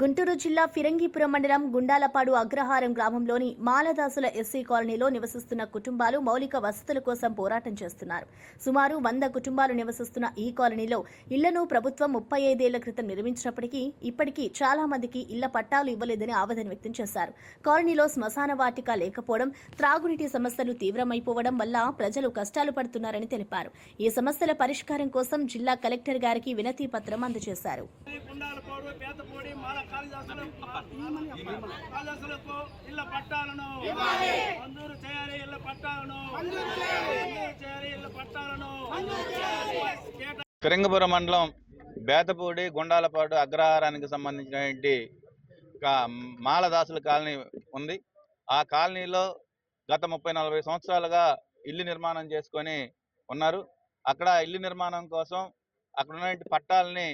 గుంటూరు జిల్లా ఫిరంగిపురం మండలం గుండాలపాడు అగ్రహారం గ్రామంలోని మాలదాసుల ఎస్సీ కాలనీలో నివసిస్తున్న కుటుంబాలు మౌలిక వసతుల కోసం పోరాటం చేస్తున్నారు. సుమారు వంద కుటుంబాలు నివసిస్తున్న ఈ కాలనీలో ఇళ్ళను ప్రభుత్వం ముప్పై ఐదేళ్ళ క్రితం నిర్మించినప్పటికీ ఇప్పటికీ చాలా మందికి ఇళ్ళ పట్టాలు ఇవ్వలేదని ఆవేదన వ్యక్తం చేశారు. కాలనీలో శ్మశాన వాటిక లేకపోవడం త్రాగునీటి సమస్యలు తీవ్రమైపోవడం వల్ల ప్రజలు కష్టాలు పడుతున్నారని తెలిపారు. ఈ సమస్యల పరిష్కారం కోసం జిల్లా కలెక్టర్ గారికి వినతి పత్రం అందజేశారు. కాళిదాసులకు ఇళ్ళ పట్టాలను. మంజూరు చేయాలి ఇళ్ళ పట్టాలను. చేయాలి. ఇళ్ళ పట్టాలను. ఫిరంగపురం మండలం బేతపూడి గుండాలపాడు అగ్రహారానికి సంబంధించినటువంటి ఒక మాలదాసుల కాలనీ ఉంది. ఆ కాలనీలో గత ముప్పై నలభై సంవత్సరాలుగా ఇల్లు నిర్మాణం చేసుకొని ఉన్నారు. అక్కడ ఇల్లు నిర్మాణం కోసం అక్కడ ఉన్నటువంటి పట్టాలని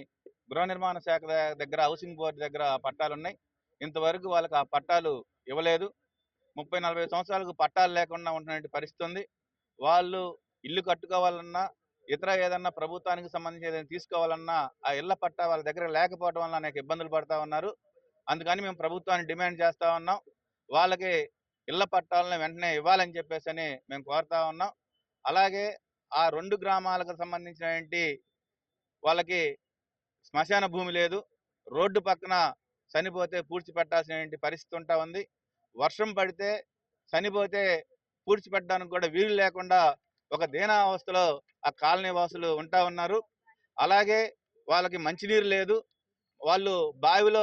గృహ నిర్మాణ శాఖ దగ్గర హౌసింగ్ బోర్డు దగ్గర పట్టాలు ఉన్నాయి ఇంతవరకు వాళ్ళకి ఆ పట్టాలు ఇవ్వలేదు. ముప్పై నలభై సంవత్సరాలకు పట్టాలు లేకుండా ఉన్నటువంటి పరిస్థితి ఉంది వాళ్ళు ఇల్లు కట్టుకోవాలన్నా ఇతర ఏదన్నా ప్రభుత్వానికి సంబంధించి ఏదైనా తీసుకోవాలన్నా ఆ ఇళ్ళ పట్టా వాళ్ళ దగ్గర లేకపోవడం వల్ల అనేక ఇబ్బందులు పడతా ఉన్నారు. అందుకని మేము ప్రభుత్వాన్ని డిమాండ్ చేస్తా ఉన్నాం. వాళ్ళకి ఇళ్ళ పట్టాలను వెంటనే ఇవ్వాలని చెప్పేసి అని మేము కోరుతా ఉన్నాం. అలాగే ఆ రెండు గ్రామాలకు సంబంధించినటువంటి వాళ్ళకి శ్మశాన భూమి లేదు. రోడ్డు పక్కన చనిపోతే పూడ్చిపెట్టాల్సిన పరిస్థితి ఉంటా ఉంది. వర్షం పడితే చనిపోతే పూడ్చిపెట్టడానికి కూడా వీలు లేకుండా ఒక దీనావస్థలో ఆ కాలనీ వాసులు ఉంటా ఉన్నారు. అలాగే వాళ్ళకి మంచినీరు లేదు. వాళ్ళు బావిలో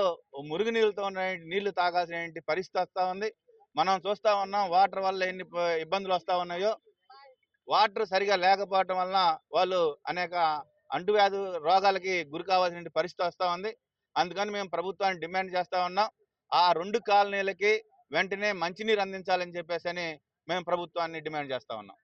మురుగునీళ్ళతో ఉన్న నీళ్ళు తాగాల్సిన పరిస్థితి వస్తూ ఉంది. మనం చూస్తా ఉన్నాం వాటర్ వల్ల ఎన్ని ఇబ్బందులు వస్తూ ఉన్నాయో. వాటర్ సరిగా లేకపోవటం వలన వాళ్ళు అనేక అంటువ్యాధు రోగాలకి గురి కావాల్సిన పరిస్థితి వస్తూ ఉంది. అందుకని మేము ప్రభుత్వాన్ని డిమాండ్ చేస్తా ఉన్నాం. ఆ రెండు కాలనీలకి వెంటనే మంచినీరు అందించాలని చెప్పేసి అని మేము ప్రభుత్వాన్ని డిమాండ్ చేస్తా ఉన్నాం.